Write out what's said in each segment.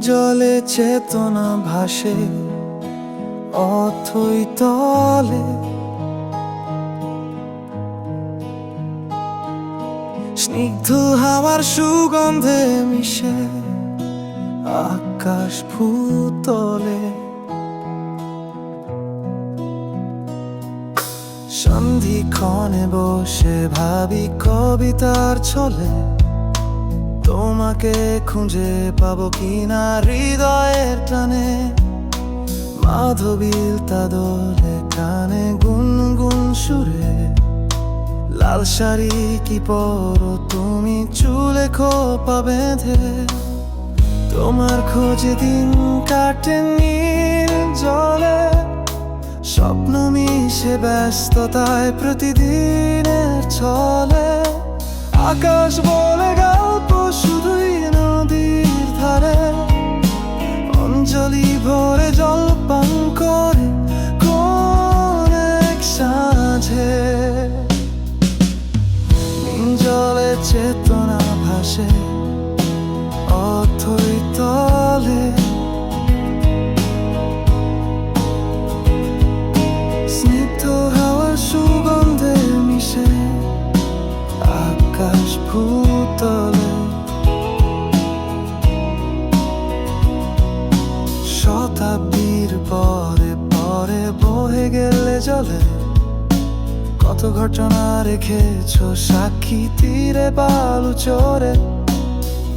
জলে চেতনা ভাসে, অথই তলে। স্নিগ্ধ হাওয়ার সুগন্ধে মিশে, আকাশ ভূতলে। সন্ধিক্ষণে বসে ভাবি কবিতার ছলে তোমাকে খুঁজে পাবো কিনা হৃদয়ের টানে? মাধবীল তাদলে কানে গুনগুন সুরে, লাল শাড়ি কি পরো তুমি চুলে খোপা বেঁধে? তোমার খোঁজে দিন কাটে নীল জলে, স্বপ্ন মিশে ব্যস্ততায় প্রতিদিনের ছলে। আকাশ বলে চেতনা ভাসে, অথই তলে। স্নিগ্ধ হাওয়ার সুগন্ধে মিশে, আকাশ ভূতলে। শতাব্দীর পরে পরে বহে গেলে জলে। কত ঘটনা রেখেছ? সাক্ষী তীরে বালু চরে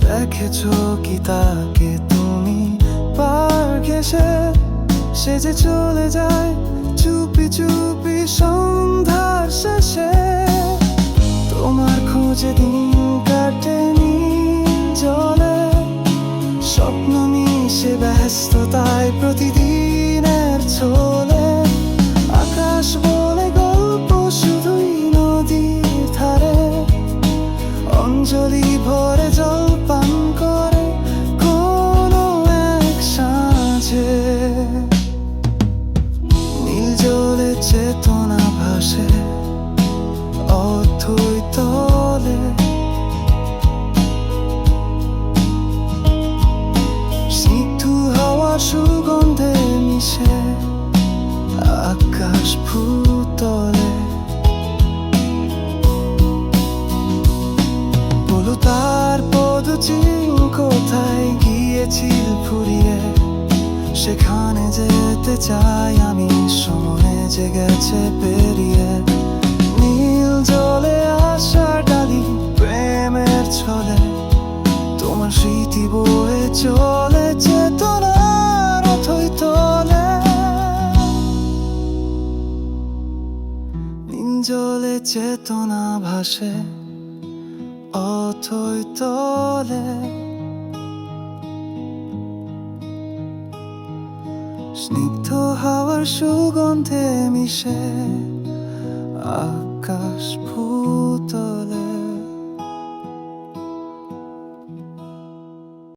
দেখেছ কি তাকে তুমি? পার ঘেসে সে যে চলে যায় চুপি চুপি সন্ধ্যার শেষে। তোমার খোঁজে দিন কাটেনি জলে। স্বপ্ন মিশে ব্যস্ততায় প্রতিদিনের ছোলে। আকাশ চেতনা ভাসে অথই তলে স্নিগ্ধ হাওয়া সুগন্ধে মিশে আকাশ ভূতলে। বলো তার পদচিহ্ন কোথায় গিয়েছিল ফুরিয়ে? সেখানে যেতে চাই আমি সময় যে গেছে পেরিয়ে। নীল জলে আসা ডালি প্রেমের ছলে। তোমার স্মৃতি বয়ে চলে চেতনার অথই তলে। নীল জলে চেতনা ভাসে অথই তলে। স্নিগ্ধ হাওয়ার সুগন্ধে মিশে আকাশ ফুল